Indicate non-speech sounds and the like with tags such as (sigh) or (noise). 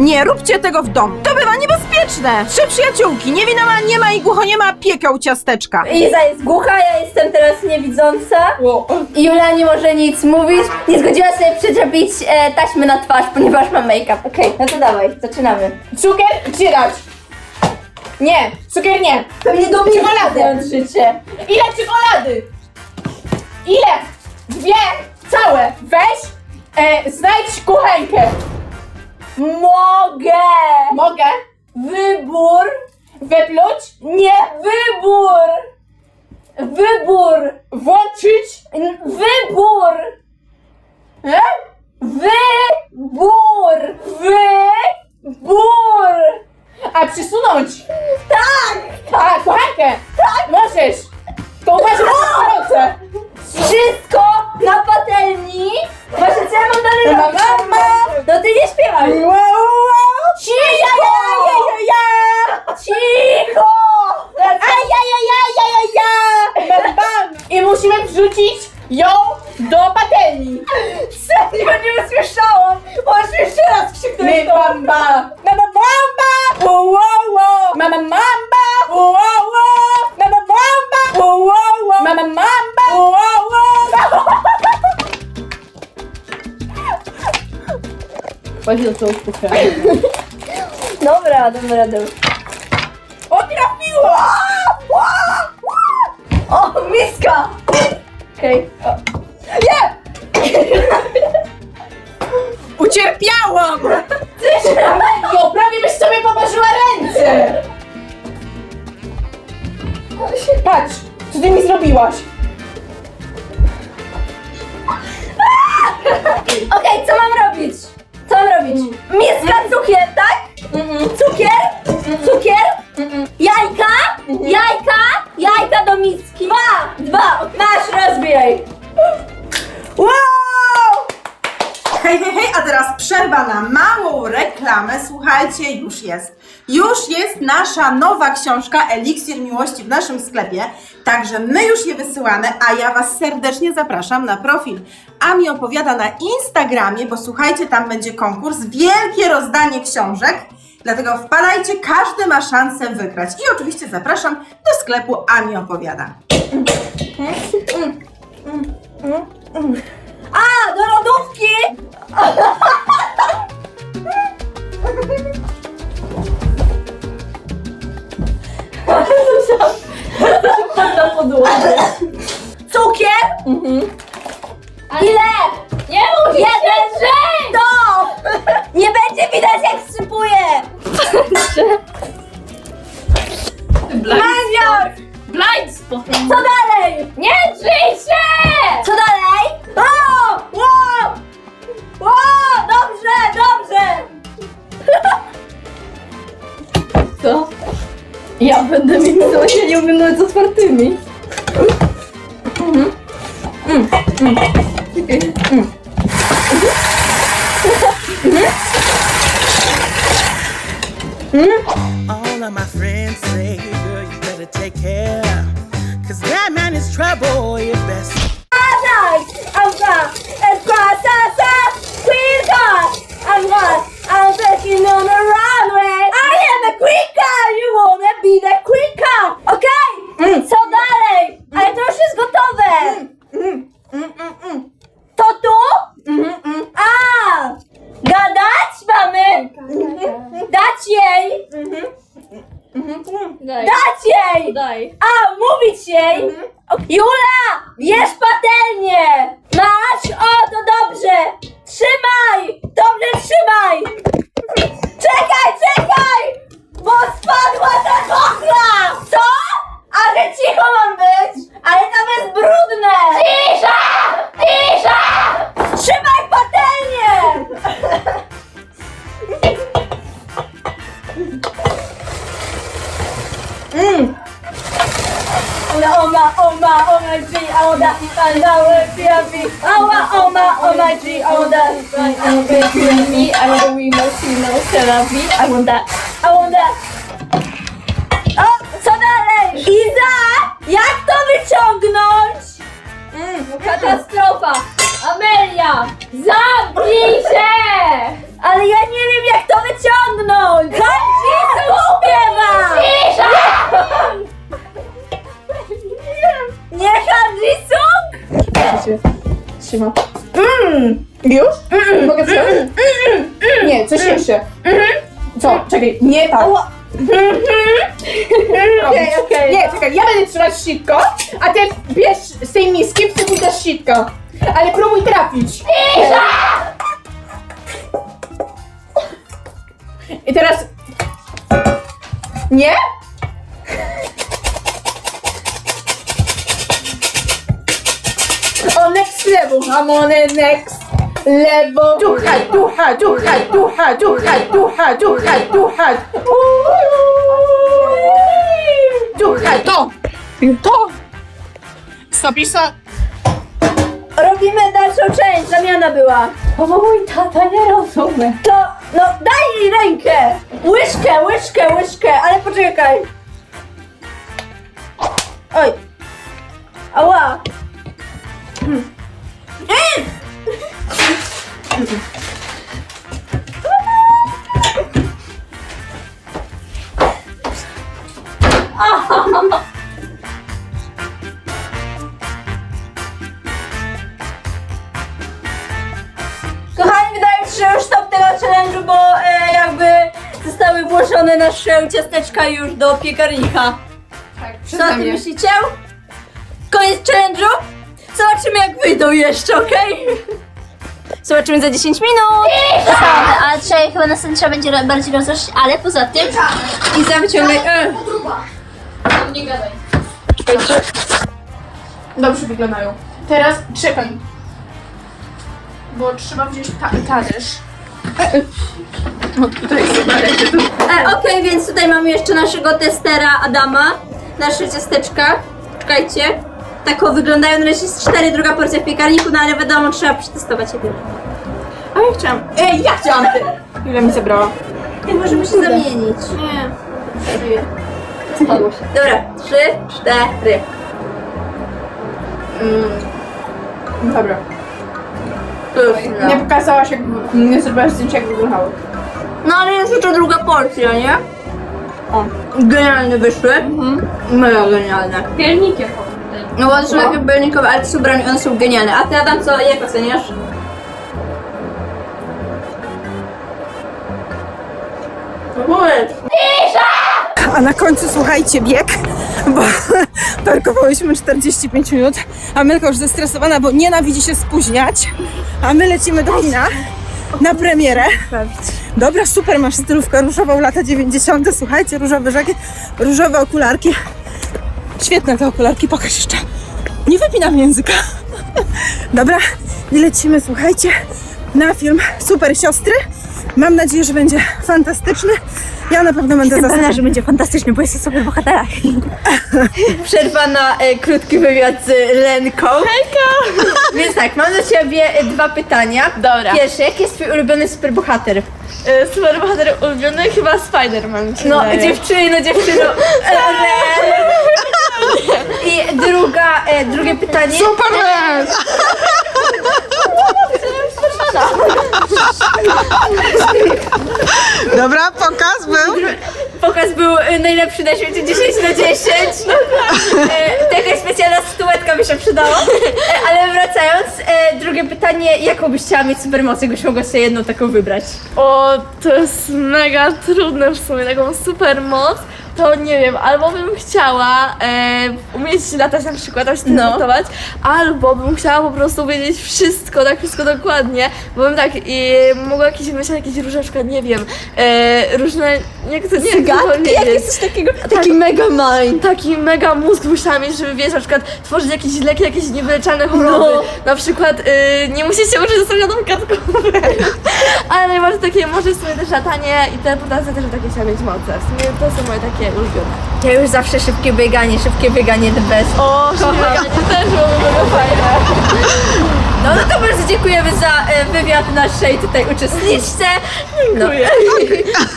Nie róbcie tego w domu. To bywa niebezpieczne. Trzy przyjaciółki, niewinna nie ma i głucho nie ma, pieką ciasteczka. Iza jest głucha, ja jestem teraz niewidząca. I Julia nie może nic mówić. Nie zgodziła się przyczepić e, taśmy na twarz, ponieważ ma make-up. Okej, no to dawaj, zaczynamy. Cukier czy dać? Nie, cukier nie. Pewnie do mnie Czekoladę. życie. Ile czekolady? Ile? Dwie całe. Weź, e, znajdź kuchenkę. Mogę! Mogę Wybór! wypluć, Nie wybór! Wybór! włączyć. N- Wybór! E? Wybór! Wybór! A przysunąć. Tak! A, kuchenkę. Tak. Możesz. To uważaj na gorące. Wszystko na Wow, wow. Cicho! Cicho! Bam, bam. I musimy wrzucić ją do patelni. Serio, nie usłyszałam! Możesz jeszcze raz krzyknąć to! bamba. Mama bamba. Wow, wow. Chodź do tą kuchenkę. (laughs) Dobra, dobra, dobra. O, trafiła! O, miska! Okej. o. Nie! (laughs) Ucierpiałam! Amelio, prawie byś sobie poparzyła ręce! Patrz, co ty mi zrobiłaś? Okej, co mam robić? Miska, cukier, tak? Cukier? Cukier? Jajka? Jajka? Jajka do miski. Dwa! Dwa! Masz, rozbijaj. Wow! Hej, hej, hej, a teraz przerwa na małą reklamę. Słuchajcie, już jest. Już jest nasza nowa książka Eliksir Miłości w naszym sklepie. Także my już je wysyłamy, a ja Was serdecznie zapraszam na profil Ami opowiada na Instagramie, bo słuchajcie, tam będzie konkurs, wielkie rozdanie książek. Dlatego wpadajcie, każdy ma szansę wygrać. I oczywiście zapraszam do sklepu Ami opowiada. A, do lodówki! na podłodze. Cukier? Ile? Nie mów Jeden rzęd! To! Nie będzie widać jak wsypuję! Mandzior! Blindspot! Co dalej? Nie drzyj się! Co dalej? Ja będę miksować, ja nie umiem nawet z otwartymi. All of my friends say, Jo Oma, oma, oma, G, oda, andały, piawi. Oma, oma, oma, G, oda, andały, piawi. I want we must see no therapy. I want that. I want that. O, co dalej? Iza, jak to wyciągnąć? Mm, katastrofa. Amelia, zamknij się! Ale ja nie wiem jak to wyciągnąć. Trzyma. Mm. Już? Mogę wziąć? Nie, coś jeszcze. Co? Czekaj, nie tak. Okej, okej. Nie, czekaj, ja będę trzymać sitko, a ty bierz z tej miski, wsypuj też sitko. Ale próbuj trafić. I teraz... Nie? O, next level. I'm on the next level. Ducha, ducha, ducha, ducha, ducha, ducha, ducha, ducha. Ducha, to. To. Stopisa. Robimy dalszą część, zamiana była. O mój tata nie rozumie. To, no daj jej rękę. Łyżkę, łyżkę, łyżkę, ale poczekaj. Oj. Ała. Zostały włożone nasze ciasteczka już do piekarnika. Tak, Co o tym myślicie? Koniec challenge'u? Zobaczymy jak wyjdą jeszcze, okej? Zobaczymy za 10 minut! A trzeba chyba następnie trzeba będzie ro- bardziej rozłożyć, ale poza tym I zawyciągaj... E. Dobrze wyglądają. Teraz czekaj. Bo trzeba wziąć ta talerz. Tutaj leży. E, Okej, więc tutaj mamy jeszcze naszego testera Adama. Nasze ciasteczka. Czekajcie. Tak o wyglądają, na razie jest 4, druga porcja w piekarniku, no ale wiadomo, trzeba przetestować je pierwsze. A ja chciałam. Ej, ja chciałam ty. Ile mi zabrała? Nie, możemy się zamienić. Nie. Dobra, 3, 4. Dobra. Nie pokazałaś jak... Nie zrobiłaś zdjęcia jak wyglądały. No ale jest jeszcze druga porcja, nie? O. Genialne wyszły. Mega genialne. Piernikiem. No bo to są takie bernikowe, ale to są one są genialne. A ty Adam co, jak oceniasz? A na końcu słuchajcie bieg, bo (laughs) parkowałyśmy 45 minut, a Melka już zestresowana, bo nienawidzi się spóźniać, a my lecimy do kina na premierę. Dobra, super, masz stylówkę różową, lata 90. Słuchajcie, różowy żakiet, różowe okularki. Świetne te okularki, pokaż jeszcze. Nie wypinam języka. (laughs) Dobra, i lecimy, słuchajcie, na film Super Siostry. Mam nadzieję, że będzie fantastyczny. Ja na pewno będę zaskoczona. że będzie fantastyczny, bo jest super bohaterach. (laughs) Przerwa na e, krótki wywiad z Lenką. Hejka! (laughs) Więc tak, mam do ciebie e, dwa pytania. Dobra. Pierwsze, jaki jest twój ulubiony superbohater? Y, Super bohater ulubiony chyba Spider-Man. mi się No, wydaje. dziewczyno, dziewczyno. E, (laughs) re. I druga, e, drugie pytanie. Superman! Dobra, pokaz był. Pokaz był e, najlepszy na świecie 10 na 10. E, Taka specjalna statuetka by się przydała. E, Ale wracając, e, drugie pytanie, jaką byś chciała mieć supermoc, jakbyś mogła sobie jedną taką wybrać? O, to jest mega trudne w sumie, taką super moc. To nie wiem, albo bym chciała e, umieć latać na przykład, albo się No. albo bym chciała po prostu wiedzieć wszystko, tak wszystko dokładnie, bo bym tak i mogła jakieś wymyślać jakieś różne, na przykład, nie wiem, e, różne, jak to, nie wiem, jak to powiedzieć. coś takiego? Taki mega mind. taki mega mózg musiała mieć, żeby wiesz, na przykład tworzyć jakieś leki, jakieś niewyleczalne choroby. No. Na przykład y, nie musicie uczyć zostawianą kartkówkę. Ale najbardziej takie, może w sumie też latanie i teleportacja też takie chciała mieć moce. W sumie to są moje takie ulubione. Ja już zawsze szybkie bieganie, szybkie bieganie the best. O, ja też byłoby mega fajne. No, no to bardzo dziękujemy za e, wywiad naszej tutaj uczestniczce. No. Dziękuję. (laughs)